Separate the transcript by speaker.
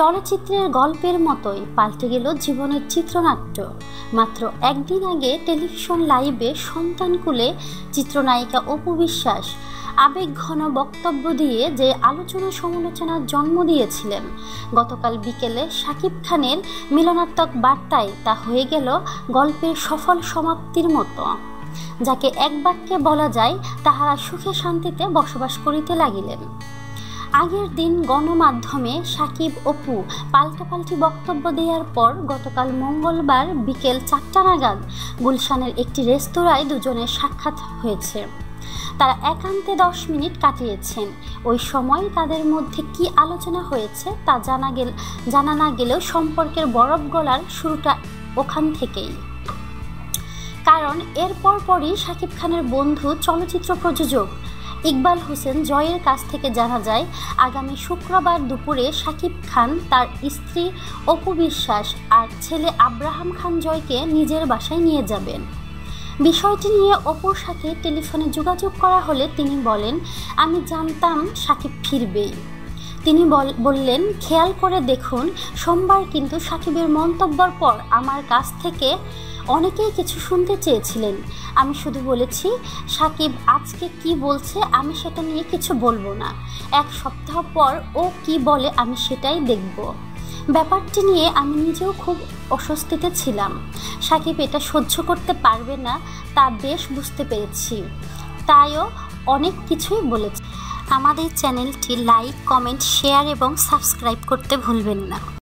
Speaker 1: চলচ্চিত্রের গল্পের মতোই পাল্টে গেল জীবনের চিত্রনাট্য। মাত্র একদিন আগে টেলিভিশন লাইভে সন্তানকুলে চিত্রনায়িকা অপু বিশ্বাস আবেগঘন বক্তব্য দিয়ে যে আলোচনা সমালোচনার জন্ম দিয়েছিলেন। গতকাল বিকেলে শাকিব খানের মিলনাত্মক বার্তায় তা হয়ে গেল গল্পের সফল সমাপ্তির মতো। যাকে এক বাক্যে বলা যায়, তাহারা সুখে শান্তিতে বসবাস করিতে লাগিলেন। আগের দিন গণমাধ্যমে সাকিব অপু পাল্টাপাল্টি বক্তব্য দেওয়ার পর গতকাল মঙ্গলবার বিকেল চারটা নাগাদ গুলশানের একটি রেস্তোরাঁয় দুজনের সাক্ষাৎ হয়েছে। তারা একান্তে দশ মিনিট কাটিয়েছেন। ওই সময় তাদের মধ্যে কি আলোচনা হয়েছে তা জানা গেল, জানা না গেলেও সম্পর্কের বরফ গলার শুরুটা ওখান থেকেই। কারণ এরপর পরই শাকিব খানের বন্ধু চলচ্চিত্র প্রযোজক ইকবাল হোসেন জয়ের কাছ থেকে জানা যায়, আগামী শুক্রবার দুপুরে সাকিব খান তার স্ত্রী অপু বিশ্বাস আর ছেলে আব্রাহাম খান জয়কে নিজের বাসায় নিয়ে যাবেন। বিষয়টি নিয়ে অপুর সাথে টেলিফোনে যোগাযোগ করা হলে তিনি বলেন, আমি জানতাম সাকিব ফিরবেই। তিনি বললেন, খেয়াল করে দেখুন, সোমবার কিন্তু সাকিবের মন্তব্যর পর আমার কাছ থেকে অনেকেই কিছু শুনতে চেয়েছিলেন। আমি শুধু বলেছি, সাকিব আজকে কি বলছে আমি সেটা নিয়ে কিছু বলব না। এক সপ্তাহ পর ও কি বলে আমি সেটাই দেখব। ব্যাপারটি নিয়ে আমি নিজেও খুব অস্বস্তিতে ছিলাম। সাকিব এটা সহ্য করতে পারবে না, তা বেশ বুঝতে পেরেছি। তাইও অনেক কিছুই বলেছে। আমাদের চ্যানেলটি লাইক, কমেন্ট, শেয়ার এবং সাবস্ক্রাইব করতে ভুলবেন না।